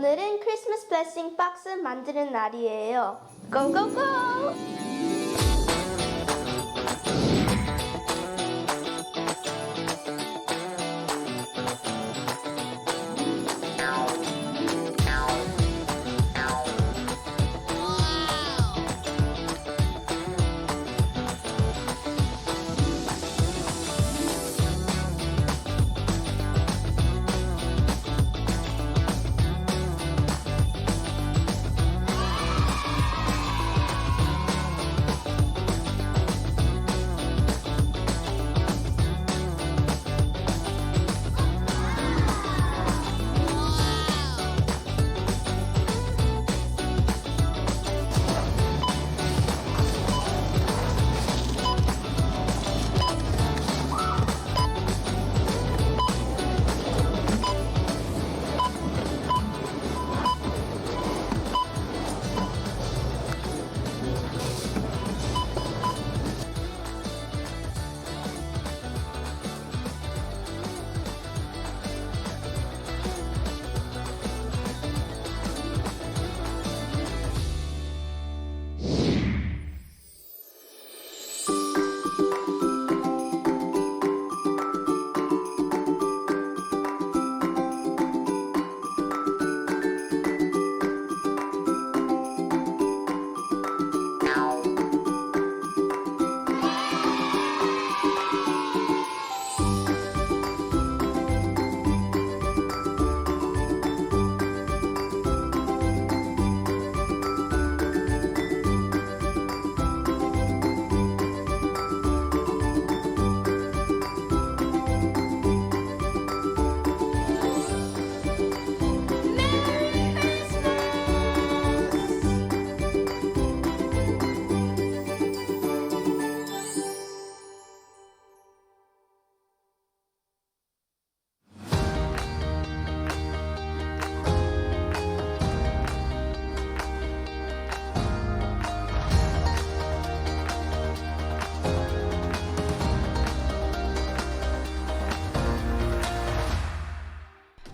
오늘은 크리스마스 블레싱 박스 만드는 날이에요. 고고고!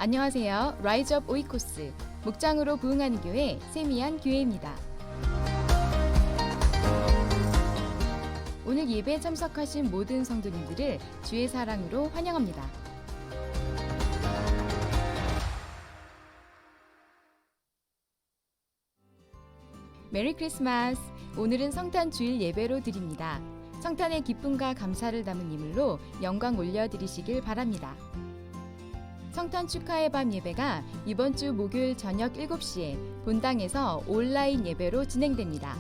안녕하세요. 라이즈업 오이코스 목장으로 부흥하는 교회 세미안 교회입니다. 오늘 예배에 참석하신 모든 성도님들을 주의 사랑으로 환영합니다. 메리 크리스마스! 오늘은 성탄 주일 예배로 드립니다. 성탄의 기쁨과 감사를 담은 이물로 영광 올려드리시길 바랍니다. 성탄 축하의 밤 예배가 이번 주 목요일 저녁 7시에 본당에서 온라인 예배로 진행됩니다.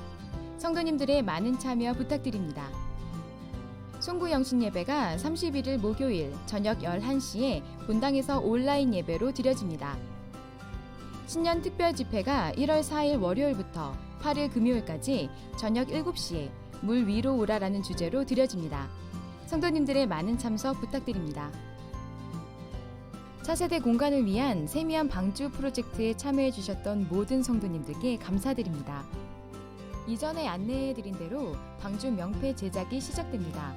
성도님들의 많은 참여 부탁드립니다. 송구 영신 예배가 31일 목요일 저녁 11시에 본당에서 온라인 예배로 드려집니다. 신년 특별 집회가 1월 4일 월요일부터 8일 금요일까지 저녁 7시에 물 위로 오라라는 주제로 드려집니다. 성도님들의 많은 참석 부탁드립니다. 차세대 공간을 위한 세미한 방주 프로젝트에 참여해 주셨던 모든 성도님들께 감사드립니다. 이전에 안내해 드린 대로 방주 명패 제작이 시작됩니다.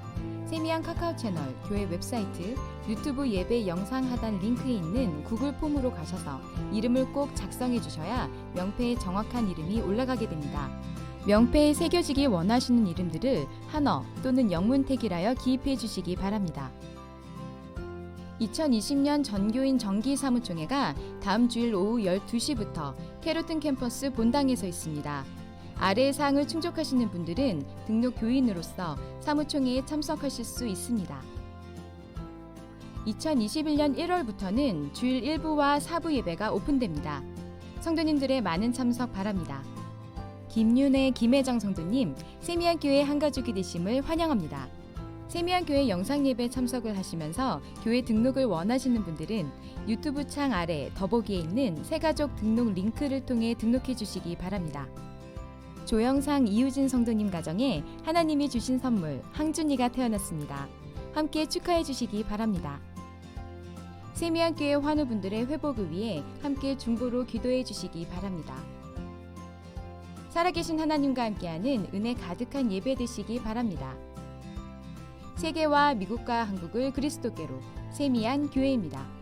세미한 카카오 채널, 교회 웨브사이트, 유튜브 예배 영상 하단 링크에 있는 구글 폼으로 가셔서 이름을 꼭 작성해 주셔야 명패에 정확한 이름이 올라가게 됩니다. 명패에 새겨지기 원하시는 이름들을 한어 또는 영문 택이라여 기입해 주시기 바랍니다. 2020년 전교인 정기 사무총회가 다음 주일 오후 12시부터 캐로튼 캠퍼스 본당에서 있습니다. 아래의 사항을 충족하시는 분들은 등록 교인으로서 사무총회에 참석하실 수 있습니다. 2021년 1월부터는 주일 1부와 4부 예배가 오픈됩니다. 성도님들의 많은 참석 바랍니다. 김윤혜, 김혜정 성도님, 세미한 교회 한가족이 되심을 환영합니다. 세미한 교회 영상 예배 참석을 하시면서 교회 등록을 원하시는 분들은 유튜브 창 아래 더보기에 있는 새가족 등록 링크를 통해 등록해 주시기 바랍니다. 조영상 이유진 성도님 가정에 하나님이 주신 선물 항준이가 태어났습니다. 함께 축하해 주시기 바랍니다. 세미한 교회 환우분들의 회복을 위해 함께 중보로 기도해 주시기 바랍니다. 살아계신 하나님과 함께하는 은혜 가득한 예배 되시기 바랍니다. 세계와 미국과 한국을 그리스도께로 세미한 교회입니다.